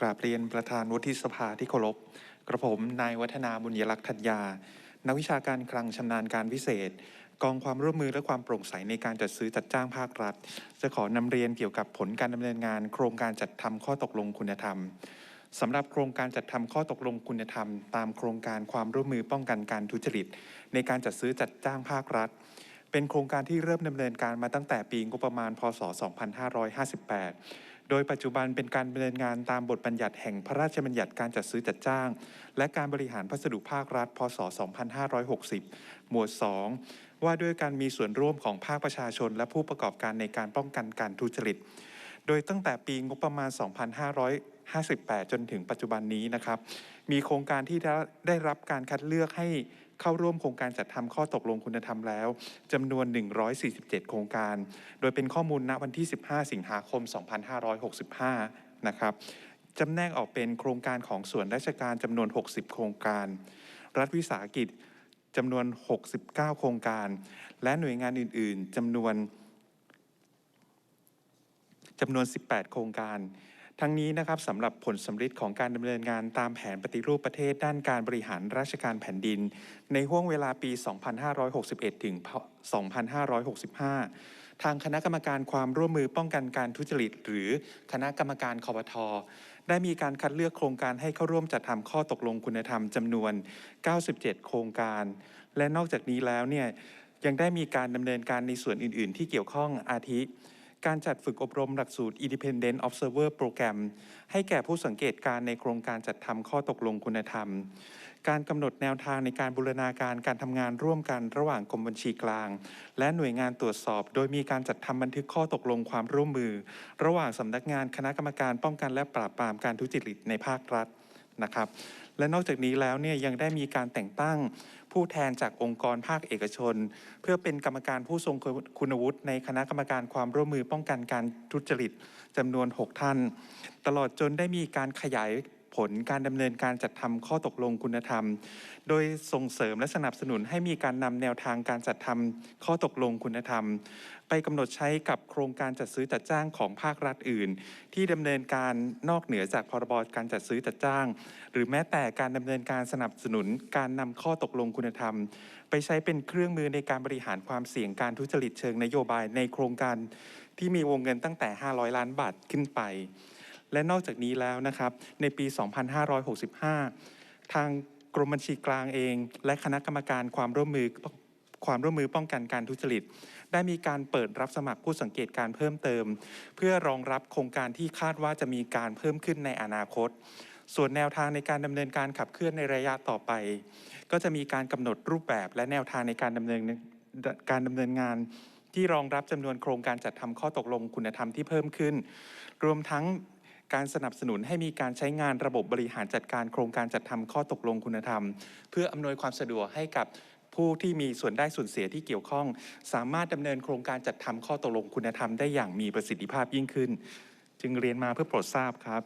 กราบเรียนประธานวุฒิสภาที่เคารพกระผม นายวัฒนาบุญยลักษณ์ธัญญา นักวิชาการคลังชำนาญการพิเศษ กองความร่วมมือและความโปร่งใสในการจัดซื้อจัดจ้างภาครัฐ จะขอนำเรียนเกี่ยวกับผลการดำเนินงาน โครงการจัดทำข้อตกลงคุณธรรมสำหรับโครงการจัดทำข้อตกลงคุณธรรม ตามโครงการความร่วมมือป้องกันการทุจริต ในการจัดซื้อจัดจ้างภาครัฐ เป็นโครงการที่เริ่มดำเนินการมาตั้งแต่ปีงบประมาณ พศ 2558 โดยปัจจุบันเป็นการดำเนินงานตามบทบัญญัติแห่งพระราชบัญญัติการจัดซื้อจัดจ้าง และการบริหารพัสดุภาครัฐ พศ 2560 หมวด 2 ว่าด้วยการมีส่วนร่วมของภาคประชาชน และผู้ประกอบการในการป้องกันการทุจริต โดยตั้งแต่ปีงบประมาณ 2558 จนถึงปัจจุบันนี้นะครับ มีโครงการที่ได้รับการคัดเลือกให้ เข้าร่วมโครงการจัดทำข้อตกลงคุณธรรมแล้วจำนวน 147 โครงการ โดยเป็นข้อมูลณวันที่ 15 สิงหาคม 2565 นะครับจำแนกออกเป็นโครงการของส่วนราชการจำนวน 60 โครงการ รัฐวิสาหกิจจำนวน 69 โครงการ และหน่วยงานอื่น ๆจำนวนจำนวน 18 โครงการ ทั้งนี้นะครับสำหรับผลสำฤทธิ์ของการดำเนินงานตามแผนปฏิรูปประเทศด้านการบริหารราชการแผ่นดิน ในห่วงเวลาปี 2561 ถึง 2565 ทางคณะกรรมการความร่วมมือป้องกันการทุจริต หรือคณะกรรมการคอปทได้มีการคัดเลือกโครงการให้เข้าร่วมจัดทำข้อตกลงคุณธรรมจำนวน 97 โครงการ และนอกจากนี้แล้วเนี่ยยังได้มีการดำเนินการในส่วนอื่น ๆ ที่เกี่ยวข้องอาทิ การจัดฝึกอบรมหลักสูตร Independent Observer Program ให้แก่ผู้สังเกตการณ์ในโครงการจัดทำข้อตกลงคุณธรรม การกำหนดแนวทางในการบูรณาการการทำงานร่วมกันระหว่างกรมบัญชีกลาง และหน่วยงานตรวจสอบ โดยมีการจัดทำบันทึกข้อตกลงความร่วมมือ ระหว่างสำนักงานคณะกรรมการป้องกันและปราบปรามการทุจริตในภาครัฐนะครับ และนอกจากนี้แล้วเนี่ยยังได้มีการแต่งตั้งผู้แทนจากองค์กรภาคเอกชน เพื่อเป็นกรรมการผู้ทรงคุณวุฒิในคณะกรรมการความร่วมมือป้องกันการทุจริตจำนวน 6 ท่าน ตลอดจนได้มีการขยาย ผลการดำเนินการจัดทำข้อตกลงคุณธรรม โดยส่งเสริมและสนับสนุนให้มีการนำแนวทางการจัดทำข้อตกลงคุณธรรม ไปกำหนดใช้กับโครงการจัดซื้อจัดจ้างของภาครัฐอื่น ที่ดำเนินการนอกเหนือจากพรบการจัดซื้อจัดจ้าง หรือแม้แต่การดำเนินการสนับสนุนการนำข้อตกลงคุณธรรม ไปใช้เป็นเครื่องมือในการบริหารความเสี่ยงการทุจริตเชิงนโยบายในโครงการที่มีวงเงินตั้งแต่ 500 ล้านบาทขึ้นไป และนอกจากนี้แล้วนะครับในปี 2565 ทางกรมบัญชีกลางเอง และคณะกรรมการความร่วมมือความร่วมมือป้องกันการทุจริต ได้มีการเปิดรับสมัครผู้สังเกตการเพิ่มเติม เพื่อรองรับโครงการที่คาดว่าจะมีการเพิ่มขึ้นในอนาคต ส่วนแนวทางในการดำเนินการขับเคลื่อนในระยะต่อไป ก็จะมีการกำหนดรูปแบบและแนวทางในการดำเนินการดำเนินงาน ที่รองรับจำนวนโครงการจัดทำข้อตกลงคุณธรรมที่เพิ่มขึ้น รวมทั้ง การสนับสนุนให้มีการใช้งานระบบบริหารจัดการโครงการจัดทำข้อตกลงคุณธรรม เพื่ออำนวยความสะดวกให้กับผู้ที่มีส่วนได้ส่วนเสียที่เกี่ยวข้อง สามารถดำเนินโครงการจัดทำข้อตกลงคุณธรรมได้อย่างมีประสิทธิภาพยิ่งขึ้น จึงเรียนมาเพื่อโปรดทราบครับ